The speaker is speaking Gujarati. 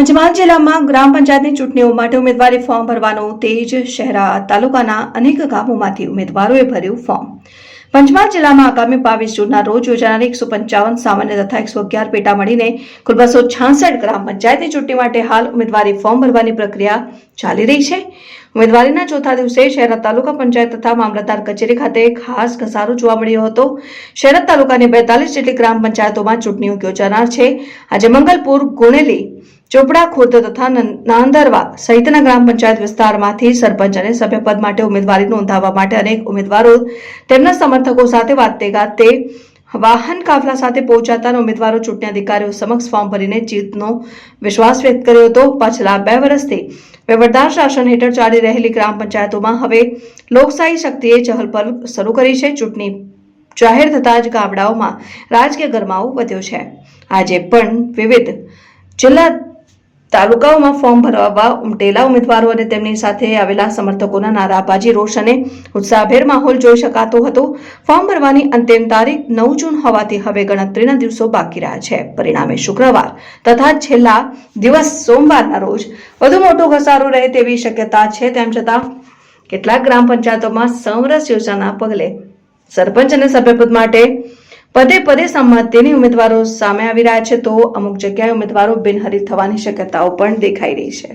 પંચમહાલ જિલ્લામાં ગ્રામ પંચાયતની ચૂંટણીઓ માટે ઉમેદવારી ફોર્મ ભરવાનું તેજ શહેરા, તાલુકાના અનેક ગામોમાંથી ઉમેદવારોએ ભર્યું ફોર્મ. પંચમહાલ જિલ્લામાં આગામી બાવીસ જૂનના રોજ યોજાનારી એકસો પંચાવન સામાન્ય તથા એકસો અગિયાર પેટા મળીને કુલ બસો છાસઠ ગ્રામ પંચાયતની ચૂંટણી માટે હાલ ઉમેદવારી ફોર્મ ભરવાની પ્રક્રિયા ચાલી રહી છે. ઉમેદવારીના ચોથા દિવસે શહેરા તાલુકા પંચાયત તથા મામલતદાર કચેરી ખાતે ખાસ ઘસારો જોવા મળ્યો હતો. શહેરા તાલુકાની બેતાલીસ જેટલી ગ્રામ પંચાયતોમાં ચૂંટણીઓ યોજાનાર છે. આજે મંગલપુર, ગુણેલી ચોપડા ખુર્દ તથા નાંદરવા સહિતના ગ્રામ પંચાયત વિસ્તારમાંથી સરપંચ અને સભ્યપદ માટે ઉમેદવારી નોંધાવવા માટે અનેક ઉમેદવારો તેમના સમર્થકો સાથે વાતે ગાતે વાહન કાફલા સાથે પહોંચાતા ઉમેદવારો ચૂંટણી અધિકારીઓ સમક્ષ ફોર્મ ભરીને જીતનો વિશ્વાસ વ્યક્ત કર્યો હતો. પાછલા બે વર્ષથી વ્યવહારદાર શાસન હેઠળ ચાલી રહેલી ગ્રામ પંચાયતોમાં હવે લોકશાહી શક્તિએ ચહલપહલ શરૂ કરી છે. ચૂંટણી જાહેર થતાં જ ગામડાઓમાં રાજકીય ગરમાવો વધ્યો છે. આજે પણ વિવિધ જિલ્લા તાલુકાઓમાં ફોર્મ ભરવા ઉમટેલા ઉમેદવારો અને તેમની સાથે આવેલા સમર્થકોના નારાબાજી, રોષ અને ઉત્સાહભેર માહોલ જોઈ શકાતો હતો. ફોર્મ ભરવાની અંતિમ તારીખ નવ જૂન હોવાથી હવે ગણતરીના દિવસો બાકી રહ્યા છે. પરિણામે શુક્રવાર તથા છેલ્લા દિવસ સોમવારના રોજ વધુ મોટો ઘસારો રહે તેવી શક્યતા છે. તેમ છતાં કેટલાક ગ્રામ પંચાયતોમાં સમરસ યોજનાના પગલે સરપંચ અને સભ્યપદ માટે પદે પદે સંમતિની ઉમેદવારો સામે આવી રહ્યા છે, તો અમુક જગ્યાએ ઉમેદવારો બિનહરીફ થવાની શક્યતાઓ પણ દેખાઈ રહી છે.